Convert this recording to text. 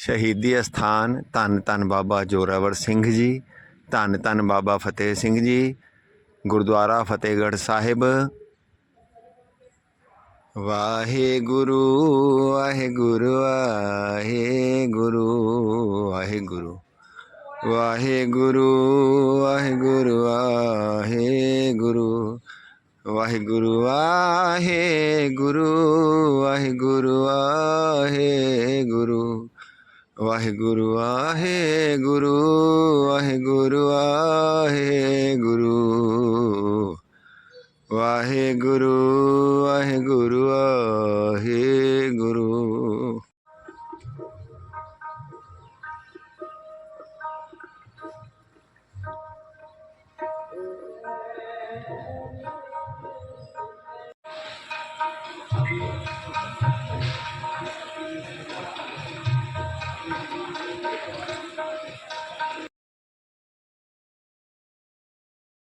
ਸ਼ਹੀਦੀ ਅਸਥਾਨ ਧੰਨ ਧੰਨ ਬਾਬਾ ਜੋਰਾਵਰ ਸਿੰਘ ਜੀ, ਧੰਨ ਧੰਨ ਬਾਬਾ ਫਤਿਹ ਸਿੰਘ ਜੀ, ਗੁਰਦੁਆਰਾ ਫਤਿਹਗੜ੍ਹ ਸਾਹਿਬ। ਵਾਹਿਗੁਰੂ ਵਾਹਿਗੁਰੂ ਵਾਹਿਗੁਰੂ ਵਾਹਿਗੁਰੂ। ਵਾਹਿਗੁਰੂ ਵਾਹਿਗੁਰੂ ਵਾਹਿਗੁਰੂ। ਵਾਹਿਗੁਰੂ ਵਾਹਿਗੁਰੂ ਵਾਹਿਗੁਰੂ ਵਾਹਿਗੁਰੂ। ਵਾਹਿਗੁਰੂ ਆਹੇ ਗੁਰੂ ਵਾਹਿਗੁਰੂ ਆਹੇ ਗੁਰੂ ਵਾਹਿਗੁਰੂ ਵਾਹਿਗੁਰੂ ਆਹੇ ਗੁਰੂ